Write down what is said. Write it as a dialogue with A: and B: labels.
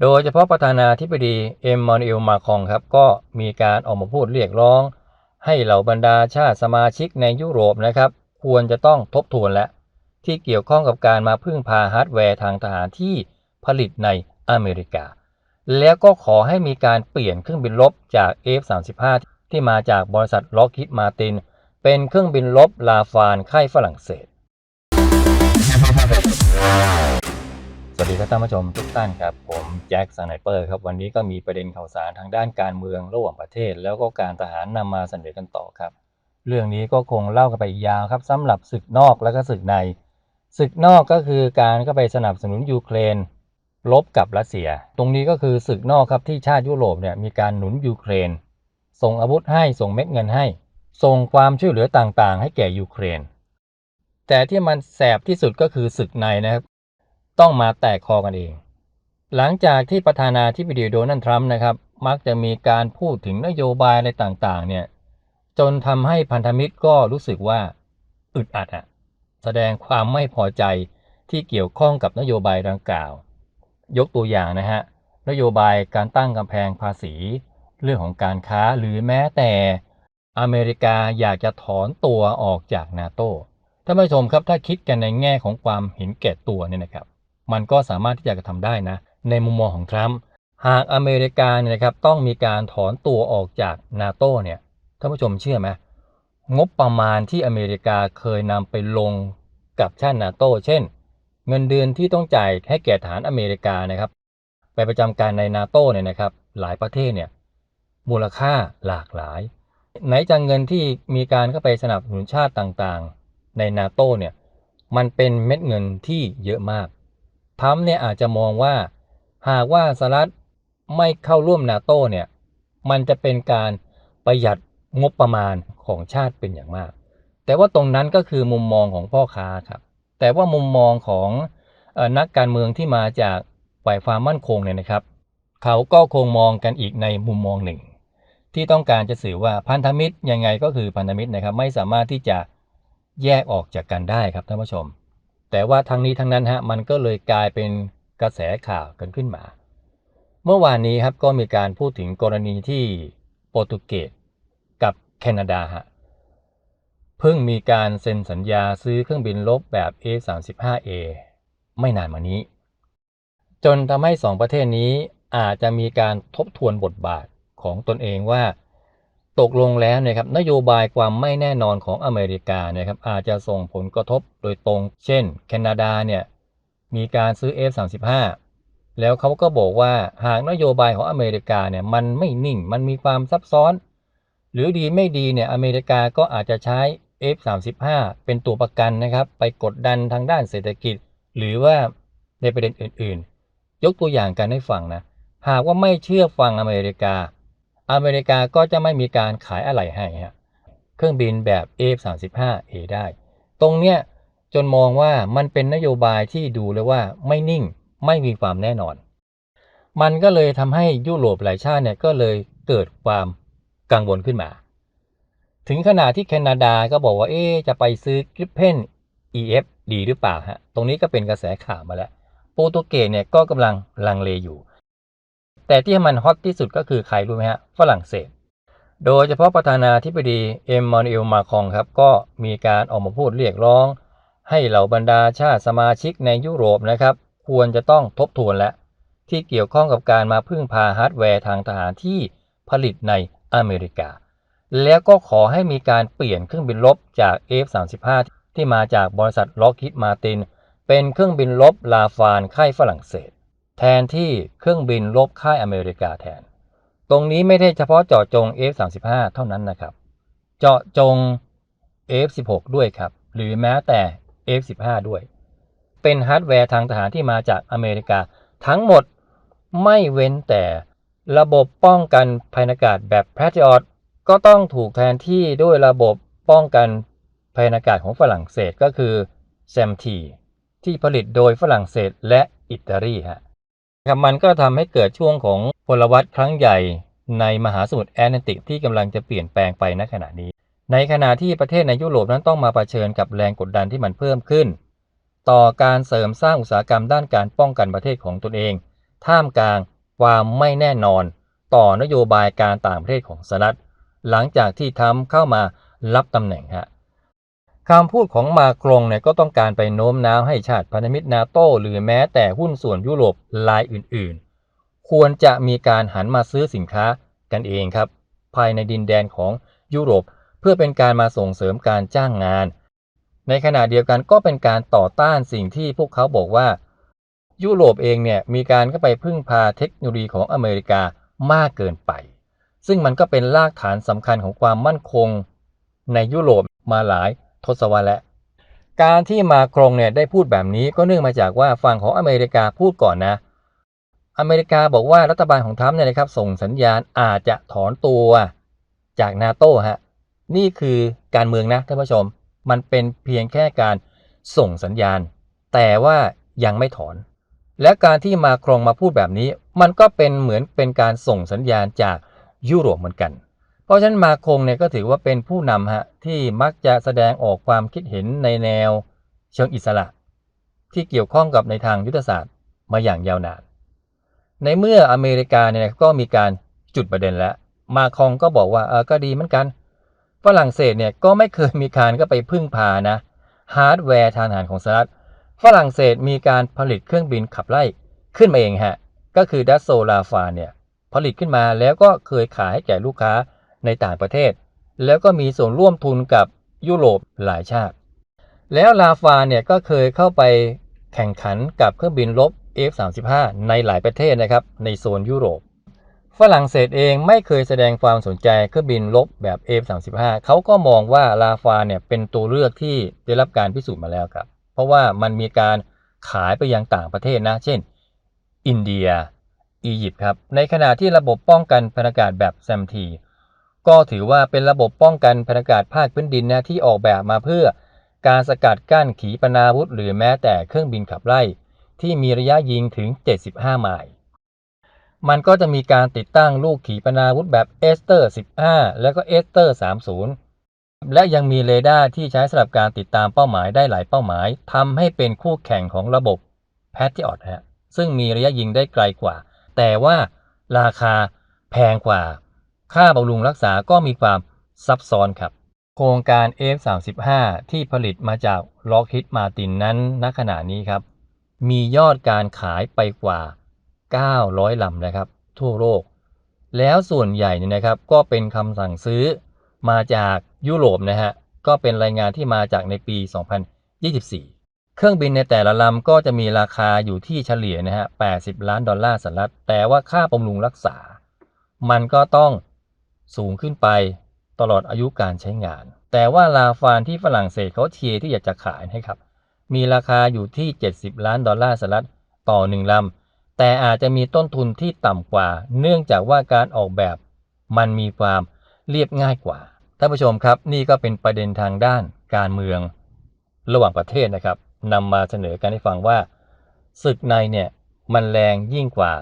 A: โดยเฉพาะประธานาธิบดีเอ็มมานูเอลมาคองครับก็มีการออกมาพูดเรียกร้อง ให้เหล่าบรรดาชาติสมาชิกในยุโรปนะครับ ควรจะต้องทบทวนและที่เกี่ยวข้องกับการมาพึ่งพาฮาร์ดแวร์ทางทหารที่ผลิตในอเมริกา แล้วก็ขอให้มีการเปลี่ยนเครื่องบินรบจาก F-35 ที่มาจากบริษัทล็อกฮิดมาติน เป็นเครื่องบินรบลาฟานค่ายฝรั่งเศส สวัสดีครับท่านผู้ชมทุกท่านครับ ผมแจ็คสไนเปอร์ครับวันนี้ก็มีประเด็นข่าวสารทางด้านการเมืองระหว่างประเทศ แล้วก็การทหารนำมาเสนอกันต่อครับ เรื่องนี้ก็คงเล่ากันไปยาวครับสำหรับศึกนอกและก็ศึกในศึกนอกก็คือการก็ไปสนับสนุนยูเครนลบกับรัสเซีย ตรงนี้ก็คือศึกนอกครับที่ชาติยุโรปเนี่ยมีการหนุนยูเครน ส่งอาวุธให้ส่งเม็ดเงินให้ ส่งความช่วยเหลือต่างๆ ให้แก่ยูเครน แต่ที่มันแสบที่สุดก็คือศึกในนะครับ ต้องมาแตกคอกันเอง หลังจากที่ประธานาธิบดีโดนัลด์ทรัมป์นะครับ มักจะมีการพูดถึงนโยบายอะไรต่างๆ เนี่ย จนทำให้พันธมิตรก็รู้สึกว่าอึดอัดอะแสดงความไม่พอใจที่เกี่ยวข้องกับนโยบายดังกล่าว ยกตัวอย่างนะฮะ นโยบายการตั้งกำแพงภาษี เรื่องของการค้าหรือแม้แต่อเมริกาอยากจะถอนตัวออกจากนาโตท่านผู้ชมครับถ้าคิดกันในแง่ของความเห็นแก่ตัวเนี่ยนะครับ มันก็สามารถที่จะกระทำได้นะ ในมุมมองของทรัมป์หากอเมริกาเนี่ยนะครับต้องมีการถอนตัวออกจากนาโตเนี่ยท่านผู้ชมเชื่อไหมงบประมาณที่อเมริกาเคยนำไปลงกับชาตินาโตเช่น เงินเดือนที่ต้องจ่ายให้แก่ฐานอเมริกานะครับ ไปประจำการในนาโตเนี่ยนะครับ หลายประเทศเนี่ยมูลค่าหลากหลาย ไหนจะเงินที่มีการเข้าไปสนับสนุนชาติต่างๆ ในนาโตเนี่ยมันเป็นเม็ดเงินที่เยอะมาก ทรัมป์เนี่ยอาจจะมองว่า หากว่าสหรัฐไม่เข้าร่วมนาโตเนี่ยมันจะเป็นการประหยัดงบประมาณของชาติเป็นอย่างมาก แต่ว่าตรงนั้นก็คือมุมมองของพ่อค้าครับ แต่ว่ามุมมองของนักการเมืองที่มาจากฝ่ายความมั่นคงเนี่ยนะครับ เขาก็คงมองกันอีกในมุมมองหนึ่ง ที่ต้องการจะสื่อว่าพันธมิตรยังไงก็คือพันธมิตรนะครับ ไม่สามารถที่จะแยกออกจากกันได้ครับท่านผู้ชม แต่ว่าทั้งนี้ทั้งนั้นฮะมันก็เลยกลายเป็นกระแสข่าวกันขึ้นมา เมื่อวานนี้ครับก็มีการพูดถึงกรณีที่โปรตุเกสกับแคนาดาฮะเพิ่งมีการเซ็นสัญญาซื้อเครื่องบินรบแบบ A35A ไม่นานมานี้ จนทำให้สองประเทศนี้อาจจะมีการทบทวนบทบาทของตนเองว่า ตกลงแล้วนะครับนโยบายความไม่แน่นอนของอเมริกานะครับอาจจะส่งผลกระทบโดยตรง เช่น แคนาดาเนี่ยมีการซื้อ F35 แล้วเขาก็บอกว่าหากนโยบายของอเมริกาเนี่ยมันไม่นิ่งมันมีความซับซ้อน หรือดีไม่ดีเนี่ยอเมริกาก็อาจจะใช้ F35 เป็นตัวประกันนะครับไปกดดันทางด้านเศรษฐกิจ หรือว่าในประเด็นอื่นๆ ยกตัวอย่างกันให้ฟังนะหากว่าไม่เชื่อฟังอเมริกา อเมริกาก็จะไม่มีการขายอะไหล่ให้ฮะเครื่องบินแบบ F35A ได้ ตรงเนี้ยจนมองว่ามันเป็นนโยบายที่ดูเลยว่าไม่นิ่งไม่มีความแน่นอน มันก็เลยทำให้ยุโรปหลายชาติเนี่ยก็เลยเกิดความกังวลขึ้นมา ถึงขนาดที่แคนาดาก็บอกว่าเอ๊จะไปซื้อกริปเพน EF ดีหรือเปล่าฮะ ตรงนี้ก็เป็นกระแสข่าวมาแล้ว โปรตุเกสเนี่ยก็กำลังลังเลอยู่ แต่ที่มันฮอตที่สุดก็คือใครรู้ไหมฮะฝรั่งเศส โดยเฉพาะประธานาธิบดีเอ็มมานูเอลมาคองครับก็มีการออกมาพูดเรียกร้อง ให้เหล่าบรรดาชาติสมาชิกในยุโรปนะครับ ควรจะต้องทบทวนและ ที่เกี่ยวข้องกับการมาพึ่งพาฮาร์ดแวร์ทางทหารที่ผลิตในอเมริกา แล้วก็ขอให้มีการเปลี่ยนเครื่องบินรบจาก F35 ที่มาจากบริษัทล็อกฮิดมาตินเป็นเครื่องบินรบลาฟานค่ายฝรั่งเศส แทนที่เครื่องบินรบค่ายอเมริกาแทน ตรงนี้ไม่ได้เฉพาะเจาะจง F35 เท่านั้นนะครับ เจาะจง F16 ด้วยครับ หรือแม้แต่ F15 ด้วย เป็นฮาร์ดแวร์ทางทหารที่มาจากอเมริกา ทั้งหมดไม่เว้นแต่ระบบป้องกันภัยอากาศแบบ Patriot ก็ต้องถูกแทนที่ด้วยระบบป้องกันภัยอากาศของฝรั่งเศสก็คือ SAMT ที่ผลิตโดยฝรั่งเศสและอิตาลีฮะ ครับมันก็ทำให้เกิดช่วงของพลวัตครั้งใหญ่ในมหาสมุทรแอตแลนติกที่กำลังจะเปลี่ยนแปลงไปณขณะนี้ ในขณะที่ประเทศในยุโรปนั้นต้องมาเผชิญกับแรงกดดันที่มันเพิ่มขึ้น ต่อการเสริมสร้างอุตสาหกรรมด้านการป้องกันประเทศของตนเอง ท่ามกลางความไม่แน่นอน ต่อนโยบายการต่างประเทศของสหรัฐหลังจากที่ทรัมป์เข้ามารับตำแหน่งฮะ คำพูดของมาครงเนี่ยก็ต้องการไปโน้มน้าวให้ชาติพันธมิตรนาโตหรือแม้แต่หุ้นส่วนยุโรปรายอื่นๆ ควรจะมีการหันมาซื้อสินค้ากันเองครับ ภายในดินแดนของยุโรป เพื่อเป็นการมาส่งเสริมการจ้างงาน ในขณะเดียวกันก็เป็นการต่อต้านสิ่งที่พวกเขาบอกว่า ยุโรปเองเนี่ยมีการก็ไปพึ่งพาเทคโนโลยีของอเมริกามากเกินไป ซึ่งมันก็เป็นรากฐานสำคัญของความมั่นคง ในยุโรปมาหลาย ทศวรรษแล้วการที่มาครงเนี่ยได้พูดแบบนี้ก็เนื่องมาจากว่าฝั่งของอเมริกาพูดก่อนนะ อเมริกาบอกว่ารัฐบาลของทรัมป์เนี่ยนะครับส่งสัญญาณอาจจะถอนตัวจากนาโต้ฮะนี่คือการเมืองนะท่านผู้ชม มันเป็นเพียงแค่การส่งสัญญาณ แต่ว่ายังไม่ถอน และการที่มาครองมาพูดแบบนี้ มันก็เป็นเหมือนเป็นการส่งสัญญาณจากยุโรปเหมือนกัน เพราะฉะนั้นมาคงเนี่ยก็ถือว่าเป็นผู้นำฮะที่มักจะแสดงออกความคิดเห็นในแนวเชิงอิสระ ที่เกี่ยวข้องกับในทางยุทธศาสตร์มาอย่างยาวนาน ในเมื่ออเมริกาเนี่ยก็มีการจุดประเด็นแล้ว มาคองก็บอกว่าเออก็ดีเหมือนกัน ฝรั่งเศสเนี่ยก็ไม่เคยมีการก็ไปพึ่งพานะฮาร์ดแวร์ทางทหารของสหรัฐฝรั่งเศสมีการผลิตเครื่องบินขับไล่ขึ้นมาเองฮะก็คือดัสโซลาฟาเนี่ยผลิตขึ้นมาแล้วก็เคยขายให้แก่ลูกค้า ในต่างประเทศ แล้วก็มีส่วนร่วมทุนกับยุโรปหลายชาติ แล้วลาฟาเนี่ยก็เคยเข้าไปแข่งขันกับเครื่องบินรบ F-35 ในหลายประเทศนะครับในโซนยุโรป ฝรั่งเศสเองไม่เคยแสดงความสนใจเครื่องบินรบแบบ F-35 เขาก็มองว่าลาฟาเนี่ยเป็นตัวเลือกที่ได้รับการพิสูจน์มาแล้วครับ เพราะว่ามันมีการขายไปยังต่างประเทศนะ เช่น อินเดีย อียิปต์ครับ ในขณะที่ระบบป้องกันพนอากาศแบบแซมที ก็ถือว่าเป็นระบบป้องกันพนอากาศภาคพื้นดินนะที่ออกแบบมาเพื่อ การสกัดกั้นขีปนาวุธ หรือแม้แต่เครื่องบินขับไล่ ที่มีระยะยิงถึง 75 ไมล์ มันก็จะมีการติดตั้งลูกขีปนาวุธแบบเอสเตอร์ 15 แล้วก็เอสเตอร์ 30 และยังมีเรดาร์ที่ใช้สำหรับการติดตามเป้าหมายได้หลายเป้าหมายทำให้เป็นคู่แข่งของระบบ p a t r i o t ฮะซึ่งมีระยะยิงได้ไกลกว่า แต่ว่าราคาแพงกว่า ค่าบำรุงรักษาก็มีความซับซ้อนครับ โครงการ F35 ที่ผลิตมาจาก Lockheed Martin นั้นณขณะนี้ครับ มียอดการขายไปกว่า 900 ลำนะครับ ทั่วโลก แล้วส่วนใหญ่เนี่ยนะครับก็เป็นคำสั่งซื้อมาจากยุโรปนะฮะ ก็เป็นรายงานที่มาจากในปี 2024 เครื่องบินในแต่ละลำก็จะมีราคาอยู่ที่เฉลี่ยนะฮะ 80 ล้านดอลลาร์สหรัฐ แต่ว่าค่าบำรุงรักษา มันก็ต้อง สูงขึ้นไปตลอดอายุการใช้งาน แต่ว่าลาฟานที่ฝรั่งเศสเขาเทียร์ที่อยากจะขายนะครับ มีราคาอยู่ที่ 70 ล้านดอลลาร์สหรัฐต่อหนึ่งลำ แต่อาจจะมีต้นทุนที่ต่ำกว่า เนื่องจากว่าการออกแบบมันมีความเรียบง่ายกว่า ท่านผู้ชมครับ นี่ก็เป็นประเด็นทางด้านการเมือง ระหว่างประเทศนะครับนำมาเสนอกันให้ฟังว่าศึกในเนี่ยมันแรงยิ่งกว่า